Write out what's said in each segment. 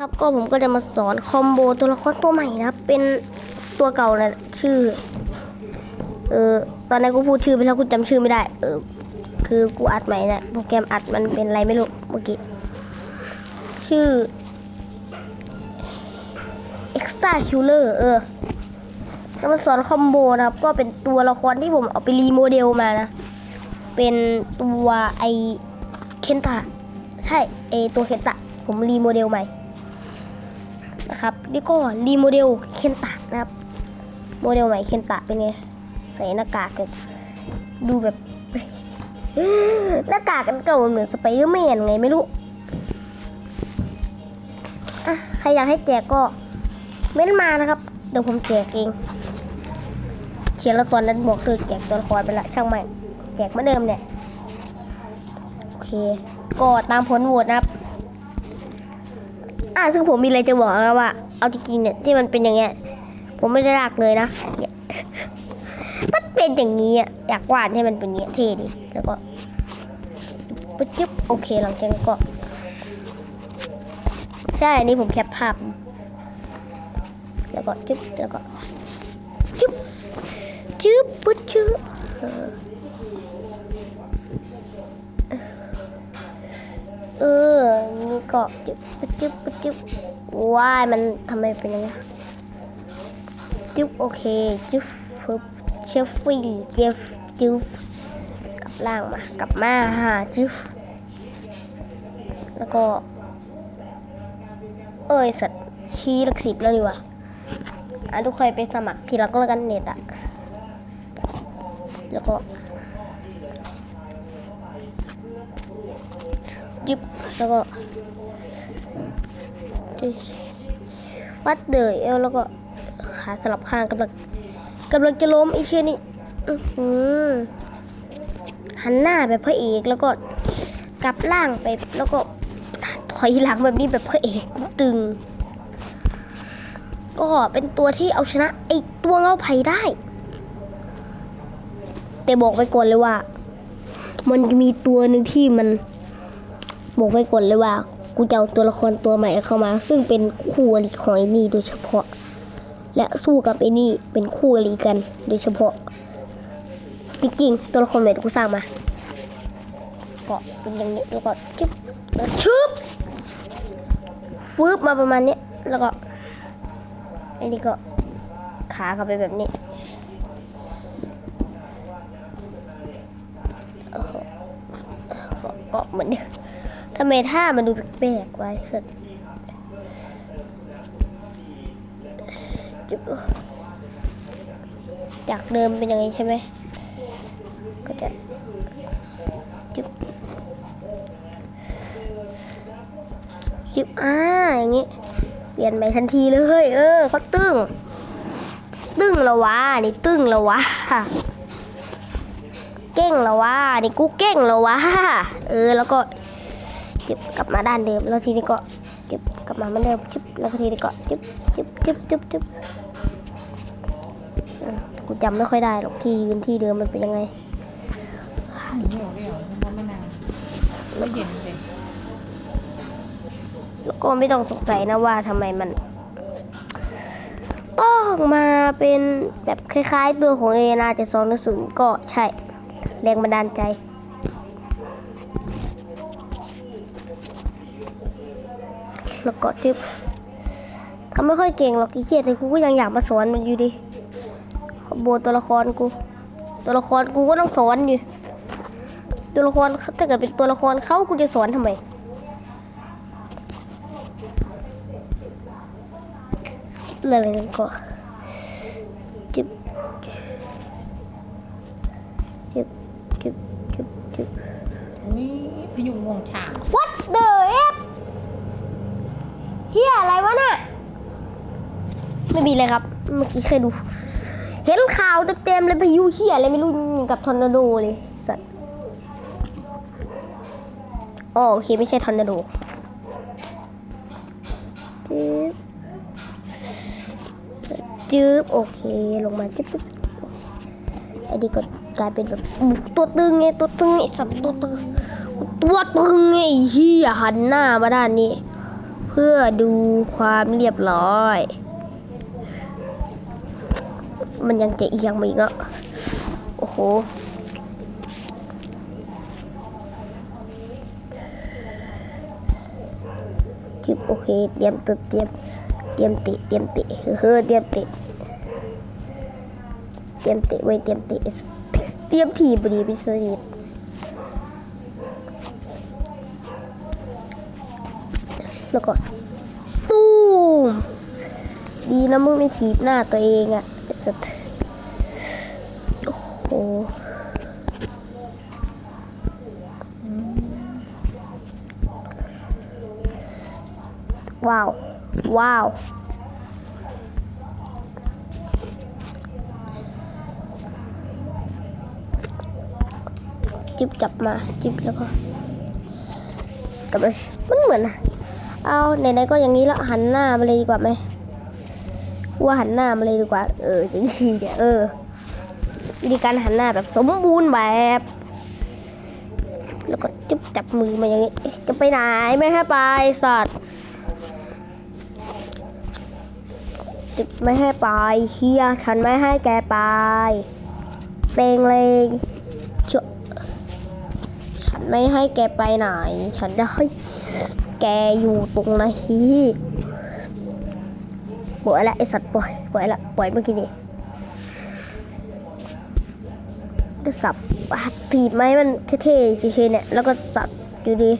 ครับก็ผมก็จะมาสอนคอมโบตัวละครตัวใหม่นะเป็นตัวเก่านะชื่อ เออตอนนั้นกูพูดชื่อไปแล้วกูจำชื่อไม่ได้ เออ คือกูอัดใหม่นะโปรแกรมอัดมันเป็นอะไรไม่รู้เมื่อกี้ชื่อ Extra Killer เออจะมาสอนคอมโบนะครับ ก็เป็นตัวละครที่ผมเอาไปรีโมเดลมานะ เป็นตัวไอเคนตะใช่ไอตัวเคนตะผมรีโมเดลใหม่ นะครับนี่ก็รีโมเดลเคนตะนะครับ โมเดลใหม่เคนตะเป็นไงใส่หน้ากากแบบดูแบบหน้ากากกันเก่าเหมือนสไปเดอร์แมนไงไม่รู้อะใครอยากให้แจกก็เม้นมานะครับเดี๋ยวผมแจกเองเขียนแล้วตอนนั้นบอกคือแจกตัวละครไปละช่างใหม่แจกเหมือนเดิมเนี่ยโอเค ก็ตามผลโหวตนะครับ อ่าซึ่งผมมีอะไรจะบอกแล้วว่า เอาจริงๆเนี่ยที่มันเป็นอย่างเงี้ย ผมไม่ได้รักเลยนะเนี่ยมันเป็นอย่างนี้อะอยากวาดให้มันเป็นงเงี้ยเท่ดิแล้วก็ปึ๊บจึ๊บโอเคหลังจากนั้นก็ ใช่อันนี้ผมแคปภาพ แล้วก็จึ๊บแล้วก็ ก็จึ๊บปจึ๊บปจึ๊บว้ายมันทำไมเป็นอย่างนี้จึ๊บโอเคจึ๊บฟึบเชฟฟี่เจฟจึ๊บกลับล่างมากลับมาฮะจึ๊บแล้วก็ เอ้ยสัตว์ชี้หลักสิบแล้วนี่วะอะทุกคนไปสมัครทีละก็แล้วกันเน็ตอะ แล้วก็ยึบแล้วก็ วัดเดยเอวแล้วก็ขาสลับข้างกำลังกำลังจะล้มไอ้เชี่ยนี่อื้อหือหันหน้าแบบพระเอกแล้วก็กลับล่างไปแล้วก็ถอยหลังแบบนี้แบบพระเอกตึง ก็เป็นตัวที่เอาชนะไอ้ตัวเงาไผ่ได้ แต่บอกไปก่อนเลยว่า มันจะมีตัวหนึ่งที่มัน บอกไปก่อนเลยว่า กูจะเอาตัวละครตัวใหม่เข้ามา ซึ่งเป็นคู่อริของไอ้นี่โดยเฉพาะ และสู้กับไอ้นี่เป็นคู่อริกันโดยเฉพาะ จริงๆ ตัวละครใหม่กูสร้างมาก็เป็นอย่างนี้แล้วก็ชึบแล้วชึบฟืบมาประมาณนี้แล้วก็ไอ้นี่ก็ขาเข้าไปแบบนี้โอ้โหก็ก็เหมือนเดิม ทำไมท่ามันดูแปลกๆไว้สุดจุ๊บจากเดิมเป็นย่างนี้ใช่ไหมก็จะจุ๊บจุ๊บอ่าอย่างงี้ เปลี่ยนไปทันทีเลยเฮ้ยเออเขาตึ้ง ตึ้งแล้ววะนี่ตึ้งแล้ววะเก้งแล้ววะนี่กูเก้งแล้ววะเออแล้วก็ เก็บกลับมาด้านเดิม แล้วทีนี้ก็เก็บกลับมาเหมือนเดิมจุ๊บแล้วทีนี้ก็จุ๊บจุ๊บจุ๊บจุ๊บจุ๊บอืมกูจำไม่ค่อยได้หรอกที่ยืนที่เดิมมันเป็นยังไงหนูบอกเลยเหรอมันม่นานไม่เย็นเลยแล้วก็ไม่ต้องสงสัยนะว่าทำไมมัน ต้องมาเป็นแบบคล้ายๆตัวของเอนาแต่สองศูนย์ก็ใช่ แรงบันดาลใจ แล้วก็ทิปทำไม่ค่อยเก่งหรอกอีเคียแต่กูก็ยังอยากมาสอนมันอยู่ดิโบตัวละครกู ตัวละครกูก็ต้องสอนอยู่ตัวละครถ้าเกิดเป็นตัวละครเขากูจะสอนทำไมเรื่องอะไรกันก็จิบจิบจิบจิบจิบอุ้ยพยุงงวงช้าง What the F เฮียอะไรวะน่ะไม่มีเลยครับ เมื่อกี้เคยดู เห็นข่าวเต็มๆเลยพายุเฮียอะไรไม่รู้กับทอร์นาโดเลยสัตว์อ๋อโอเคไม่ใช่ทอร์นาโดจิ๊บจึ๊บโอเคลงมาจิ๊บจิ๊บไอ้นี่ก็กลายเป็นแบบตัวตึงไงตัวตึงไอ้สัตว์ตัวตึงตัวตึงไงไอ้เฮียหันหน้ามาด้านนี้ พื่อพื่อดูความเรียบร้อย มันยังจะเอียงมาอีกอะ โอ้โห จิบโอเค เตรียมตัวเตรียม เตรียมเตะเตรียมเตะเฮ้อเตรียมเตะเตรียมเตะไว้เตรียมเตะเตรียมถีบดีไปสนิท แล้วก็ตู้มดีนะมึงไม่ถีบหน้าตัวเองอะไอ้สัตว์โอ้โหว้าว ว้าวจิบจับมาจิบแล้วก็กลับมามันเหมือนอะ เอาไหนๆก็อย่างนี้แล้วหันหน้ามาเลยดีกว่าไหมว่าหันหน้ามาเลยดีกว่า เออจริงๆเนี่ยเออวิธีการหันหน้าแบบสมบูรณ์แบบ แล้วก็จิบจับมือมาอย่างนี้ จะไปไหนไม่ให้ไปสัตว์จิบไม่ให้ไปเฮียฉันไม่ให้แกไป เปลงเลย ฉันไม่ให้แกไปไหน ฉันจะให้แกอยู่ตรงไหนปล่อยละไอสัตว์ปล่อยปล่อยละปล่อยเมื่อกี้นี่ก็สับตีบไม้มันเท่ๆเฉยๆเนี่ยแล้วก็สับอยู่ดี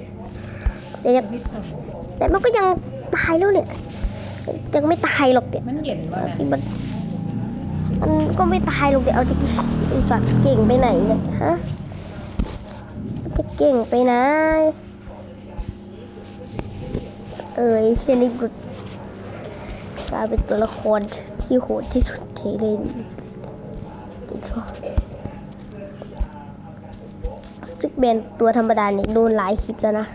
แต่ยังนิดหนึ่งแต่มันก็ยังตายแล้วเนี่ยยังไม่ตายหรอกเนี่ยมันเย็นวะเนี่ยที่มันมันก็ไม่ตายหรอกเดี๋ยวเอาจะไอสัตว์เก่งไปไหนเนี่ยฮะมันจะ เก่งไปไหนเออไอเชนนี้กูกลายเป็นตัวละครที่โหดที่สุดในเลยสติ๊กเบนตัวธรรมดาเนี่ยโดนหลายคลิปแล้วนะ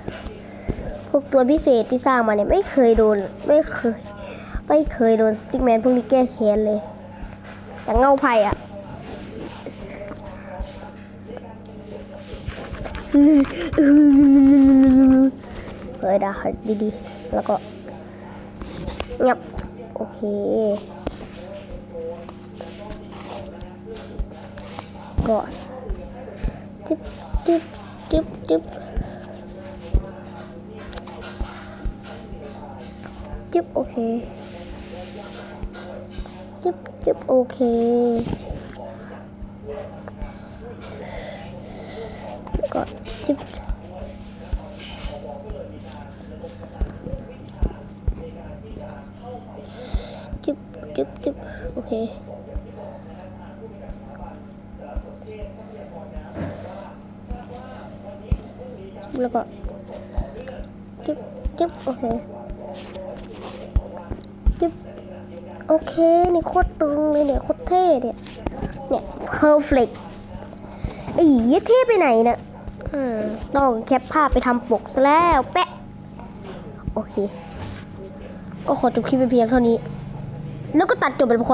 พวกตัวพิเศษที่สร้างมาเนี่ยไม่เคยโดนไม่เคย ไม่เคยโดนสติ๊กแมนพวกนี้แก้แค้นเลย แต่เงาไผ่อะ เฮ้ยดาดีๆ แล้วก็งับโอเคก็จิ๊บจิ๊บจิ๊บจิ๊บจิ๊บโอเคจึ๊บจึ๊บโอเค ก็จึ๊บจึ๊บจึ๊บจึ๊บโอเคแล้วก็จึ๊บจึ๊บโอเคจึ๊บโอเค นี่โคตรตึงเลยเนี่ยโคตรเท่เนี่ยเนี่ยเพอร์เฟกต์อีเท่ไปไหนนี่ยอืม ต้องแคปภาพไปทำปกซะแล้วแปะ โอเค ก็ขอจบคลิปไปเพียงเท่านี้ แล้วก็ตัดจบเป็นคร